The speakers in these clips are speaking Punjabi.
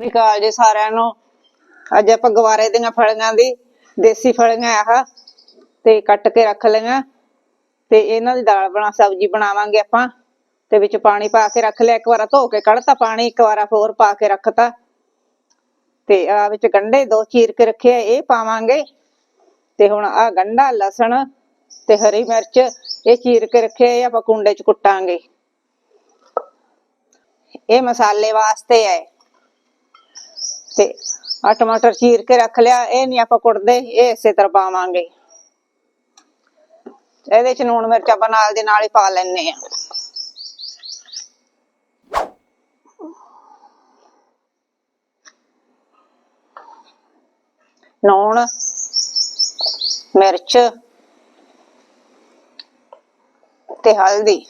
ਨਿਕਾਲ ਜੀ ਸਾਰਿਆਂ ਨੂੰ। ਅੱਜ ਆਪਾਂ ਗਵਾਰੇ ਦੀਆਂ ਫਲੀਆਂ ਦੀ, ਦੇਸੀ ਫਲੀਆਂ ਆਹ, ਤੇ ਕੱਟ ਕੇ ਰੱਖ ਲਈਆਂ। ਤੇ ਇਹਨਾਂ ਦੀ ਦਾਲ ਬਣਾ, ਸਬਜ਼ੀ ਬਣਾਵਾਂਗੇ ਆਪਾਂ। ਤੇ ਵਿੱਚ ਪਾਣੀ ਪਾ ਕੇ ਰੱਖ ਲਿਆ, ਇੱਕ ਵਾਰ ਧੋ ਕੇ ਕੱਢਤਾ ਪਾਣੀ, ਇੱਕ ਵਾਰ ਹੋਰ ਪਾ ਕੇ ਰੱਖਤਾ। ਤੇ ਆ ਵਿੱਚ ਗੰਢੇ ਦੋ ਚੀਰ ਕੇ ਰੱਖੇ ਇਹ ਪਾਵਾਂਗੇ। ਤੇ ਹੁਣ ਆ ਗੰਢਾ, ਲਸਣ ਤੇ ਹਰੀ ਮਿਰਚ, ਇਹ ਚੀਰ ਕੇ ਰੱਖਿਆ ਇਹ ਆਪਾਂ ਕੁੰਡੇ ਚ ਕੁੱਟਾਂਗੇ। ਇਹ ਮਸਾਲੇ ਵਾਸਤੇ ਹੈ ਤੇ ਆ ਟਮਾਟਰ ਚੀਰ ਕੇ ਰੱਖ ਲਿਆ, ਇਹ ਨਹੀਂ ਆਪਾਂ ਕੁੱਟਦੇ, ਇਹ ਇਸੇ ਤਰ੍ਹਾਂ ਪਾਵਾਂਗੇ। ਇਹਦੇ ਚ ਲੂਣ ਮਿਰਚ ਆਪਾਂ ਨਾਲ ਦੇ ਨਾਲ ਹੀ ਪਾ ਲੈਣੇ ਆ ਲੂਣ, ਮਿਰਚ ਤੇ ਹਲਦੀ।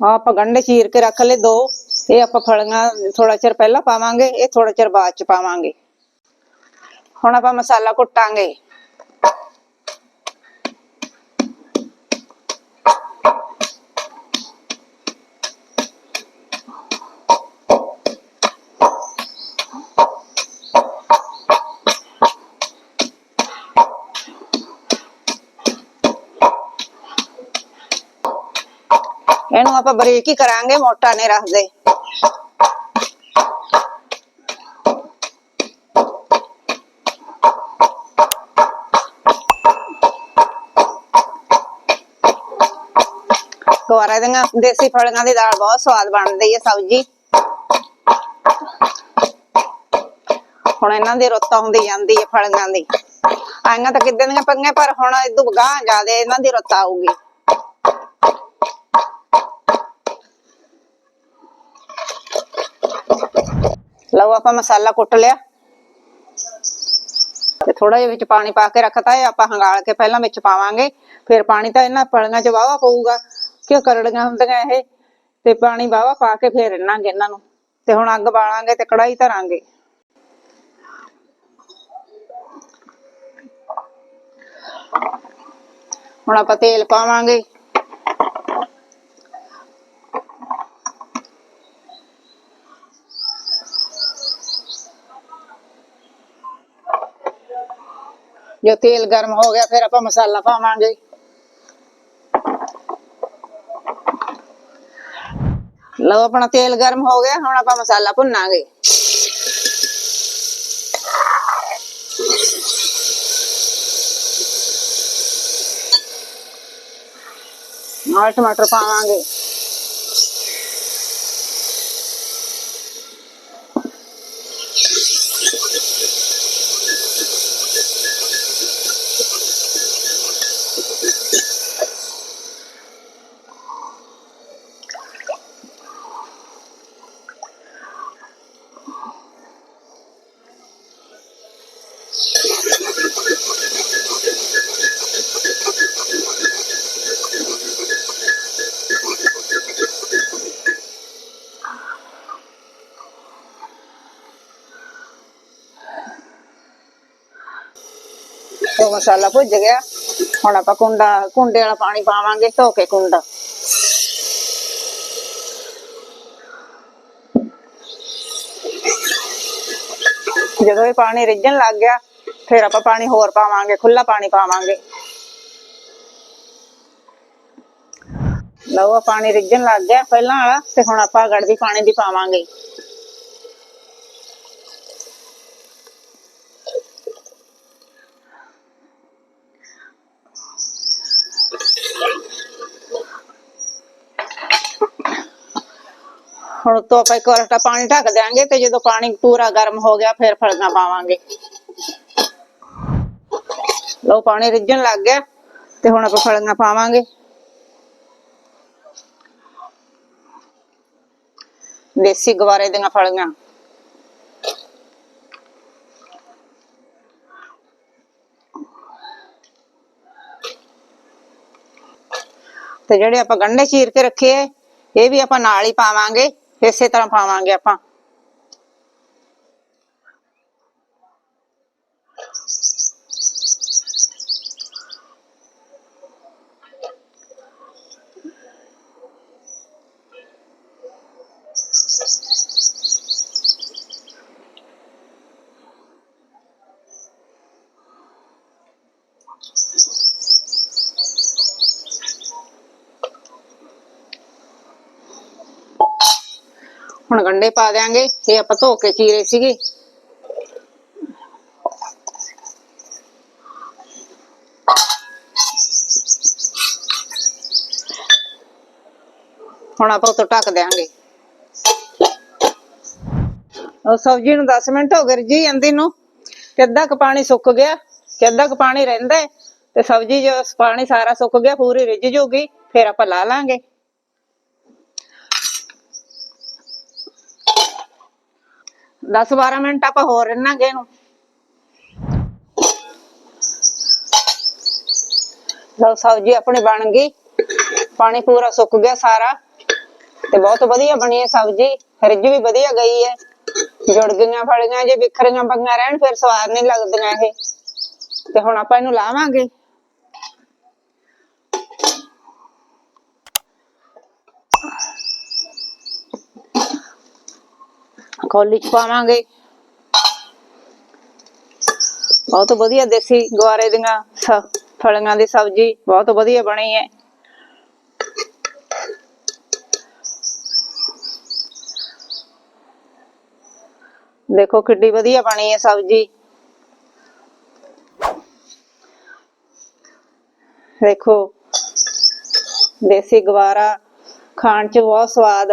ਹਾਂ, ਆਪਾਂ ਗੰਢੇ ਚੀਰ ਕੇ ਰੱਖ ਲਏ ਦੋ। ਇਹ ਆਪਾਂ ਫਲੀਆਂ ਥੋੜਾ ਚਿਰ ਪਹਿਲਾਂ ਪਾਵਾਂਗੇ, ਇਹ ਥੋੜਾ ਚਿਰ ਬਾਅਦ ਚ ਪਾਵਾਂਗੇ। ਹੁਣ ਆਪਾਂ ਮਸਾਲਾ ਕੁੱਟਾਂਗੇ। ਆਪਾਂ ਬਰੀਕ ਹੀ ਕਰਾਂਗੇ ਮੋਟਾ ਨਹੀਂ ਰੱਖਦੇ ਗਵਾਰਾ ਦੀਆਂ ਦੇਸੀ ਫਲੀਆਂ ਦੀ ਦਾਲ ਬਹੁਤ ਸਵਾਦ ਬਣਦੀ ਹੈ ਸਬਜ਼ੀ ਹੁਣ ਇਹਨਾਂ ਦੀ ਰੁੱਤ ਆਉਂਦੀ ਜਾਂਦੀ ਹੈ ਫਲੀਆਂ ਦੀ ਆਈਆਂ ਤਾਂ ਕਿੱਦਾਂ ਦੀਆਂ ਪੰਗੇ ਪਰ ਹੁਣ ਇਦੋਂ ਗਾਂ ਜ਼ਿਆਦੇ ਇਹਨਾਂ ਦੀ ਰੁੱਤ ਆਊਗੀ ਲਓ, ਆਪਾਂ ਮਸਾਲਾ ਕੁੱਟ ਲਿਆ। ਤੇ ਥੋੜਾ ਜਿਹਾ ਵਿੱਚ ਪਾਣੀ ਪਾ ਕੇ ਰੱਖਤਾ ਹੈ ਆਪਾਂ ਹੰਗਾਲ ਕੇ ਪਹਿਲਾਂ ਵਿੱਚ ਪਾਵਾਂਗੇ। ਫਿਰ ਪਾਣੀ ਤਾਂ ਇਹਨਾਂ ਫਲੀਆਂ 'ਚ ਵਾਵਾ ਪਊਗਾ, ਕਿਉਂ ਕਰੜੀਆਂ ਹੁੰਦੀਆਂ ਇਹ? ਤੇ ਪਾਣੀ ਵਾਵਾ ਪਾ ਕੇ ਫਿਰ ਰਿੰਨਾਂਗੇ ਇਹਨਾਂ ਨੂੰ। ਤੇ ਹੁਣ ਅੱਗ ਬਾਲਾਂਗੇ ਤੇ ਕੜਾਈ ਧਰਾਂਗੇ। ਹੁਣ ਆਪਾਂ ਤੇਲ ਪਾਵਾਂਗੇ। ਜੋ ਤੇਲ ਗਰਮ ਹੋ ਗਿਆ, ਫਿਰ ਆਪਾਂ ਮਸਾਲਾ ਪਾਵਾਂਗੇ। ਲਓ ਆਪਣਾ ਤੇਲ ਗਰਮ ਹੋ ਗਿਆ, ਹੁਣ ਆਪਾਂ ਮਸਾਲਾ ਭੁੰਨਾਂਗੇ। ਨਾਲ ਟਮਾਟਰ ਪਾਵਾਂਗੇ। ਤੇ ਮਸਾਲਾ ਭੁੱਜ ਗਿਆ। ਹੁਣ ਆਪਾਂ ਕੁੰਡਾ, ਕੁੰਡੇ ਵਾਲਾ ਪਾਣੀ ਪਾਵਾਂਗੇ, ਧੋ ਕੇ ਕੁੰਡਾ। ਜਦੋਂ ਇਹ ਪਾਣੀ ਰਿੱਝਣ ਲੱਗ ਗਿਆ, ਫਿਰ ਆਪਾਂ ਪਾਣੀ ਹੋਰ ਪਾਵਾਂਗੇ ਖੁੱਲਾ ਪਾਣੀ ਪਾਵਾਂਗੇ। ਲਓ ਪਾਣੀ ਰਿੱਝਣ ਲੱਗ ਗਿਆ ਪਹਿਲਾਂ ਵਾਲਾ, ਤੇ ਹੁਣ ਆਪਾਂ ਗੜਵੀ ਪਾਣੀ ਦੀ ਪਾਵਾਂਗੇ। ਹੁਣ ਤੋਂ ਆਪਾਂ ਇੱਕ ਵਾਰ ਤਾਂ ਪਾਣੀ ਢੱਕ ਦਿਆਂਗੇ ਤੇ ਜਦੋਂ ਪਾਣੀ ਪੂਰਾ ਗਰਮ ਹੋ ਗਿਆ, ਫਿਰ ਫਲੀਆਂ ਪਾਵਾਂਗੇ। ਲਓ, ਪਾਣੀ ਰਿੱਝਣ ਲੱਗ ਗਿਆ ਤੇ ਹੁਣ ਆਪਾਂ ਫਲੀਆਂ ਪਾਵਾਂਗੇ। ਦੇਸੀ ਗਵਾਰੇ ਦੀਆਂ ਫਲੀਆਂ। ਤੇ ਜਿਹੜੇ ਆਪਾਂ ਗੰਢੇ ਚੀਰ ਕੇ ਰੱਖੇ ਇਹ ਵੀ ਆਪਾਂ ਨਾਲ ਹੀ ਪਾਵਾਂਗੇ। ਇਸੇ ਤਰ੍ਹਾਂ ਪਾਵਾਂਗੇ ਆਪਾਂ ਹੁਣ ਗੰਡੇ ਪਾ ਦਿਆਂਗੇ, ਇਹ ਆਪਾਂ ਧੋ ਕੇ ਚੀਰੇ ਸੀਗੇ। ਹੁਣ ਆਪਾਂ ਉਤੋਂ ਢੱਕ ਦਿਆਂਗੇ। ਉਹ ਸਬਜ਼ੀ ਨੂੰ 10 ਮਿੰਟ ਹੋ ਗਏ ਜੀ ਜਾਂਦੀ ਨੂੰ। ਤੇ ਅੱਧਾ ਕੁ ਪਾਣੀ ਸੁੱਕ ਗਿਆ ਤੇ ਅੱਧਾ ਕੁ ਪਾਣੀ ਰਹਿੰਦਾ ਤੇ ਸਬਜ਼ੀ ਜੋ ਪਾਣੀ ਸਾਰਾ ਸੁੱਕ ਗਿਆ, ਪੂਰੀ ਰਿੱਝ ਜੂਗੀ, ਫਿਰ ਆਪਾਂ ਲਾ ਲਾਂਗੇ। ਦਸ 12 ਮਿੰਟ ਆਪਾਂ ਹੋਰ ਰਹਿਣਾਂਗੇ ਇਹਨੂੰ। ਲਓ ਸਬਜ਼ੀ ਆਪਣੀ ਬਣ ਗਈ। ਪਾਣੀ ਪੂਰਾ ਸੁੱਕ ਗਿਆ ਸਾਰਾ। ਤੇ ਬਹੁਤ ਵਧੀਆ ਬਣੀ ਹੈ ਸਬਜ਼ੀ। ਰਿੱਝ ਵੀ ਵਧੀਆ ਗਈ ਹੈ। ਜੁੜ ਗਈਆਂ ਫਲੀਆਂ ਜੇ ਵਿਖਰੀਆਂ ਪੰਗਾਂ ਰਹਿਣ, ਫਿਰ ਸਵਾਦ ਨਹੀਂ ਲੱਗਦੀਆਂ ਇਹ। ਤੇ ਹੁਣ ਆਪਾਂ ਇਹਨੂੰ ਲਾਵਾਂਗੇ। ਕੌਲੀ ਚ ਪਾਵਾਂਗੇ। ਬਹੁਤ ਵਧੀਆ ਦੇਸੀ ਗਵਾਰੇ ਦੀਆਂ ਫਲੀਆਂ ਦੀ ਸਬਜ਼ੀ ਬਹੁਤ ਵਧੀਆ ਬਣੀ ਹੈ। ਦੇਖੋ ਕਿੱਡੀ ਵਧੀਆ ਬਣੀ ਹੈ ਸਬਜ਼ੀ। ਦੇਖੋ, ਦੇਸੀ ਗਵਾਰਾ ਖਾਣ ਚ ਬਹੁਤ ਸਵਾਦ